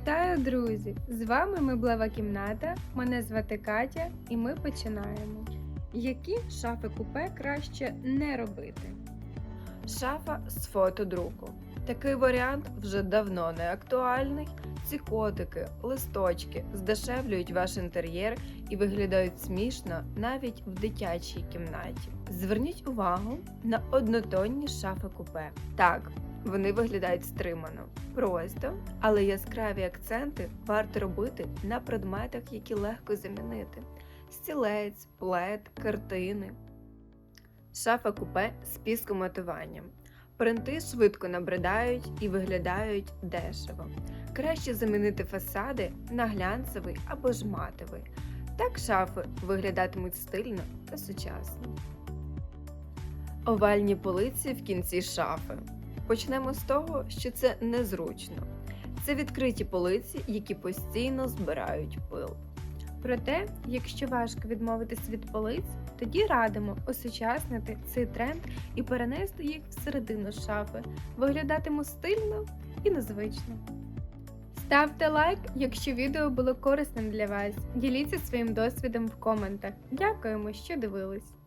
Вітаю, друзі! З вами меблева кімната. Мене звати Катя, і ми починаємо. Які шафи купе краще не робити? Шафа з фотодруку. Такий варіант вже давно не актуальний. Ці котики, листочки здешевлюють ваш інтер'єр і виглядають смішно навіть в дитячій кімнаті. Зверніть увагу на однотонні шафи купе. Так, вони виглядають стримано, просто, але яскраві акценти варто робити на предметах, які легко замінити: стілець, плед, картини. Шафа купе з піскомотуванням. Принти швидко набридають і виглядають дешево. Краще замінити фасади на глянцевий або ж матовий. Так шафи виглядатимуть стильно та сучасно. Овальні полиці в кінці шафи. Почнемо з того, що це незручно. Це відкриті полиці, які постійно збирають пил. Проте, якщо важко відмовитись від полиць, тоді радимо осучаснити цей тренд і перенести їх всередину шафи. Виглядатимуть стильно і незвично. Ставте лайк, якщо відео було корисним для вас. Діліться своїм досвідом в коментах. Дякуємо, що дивились!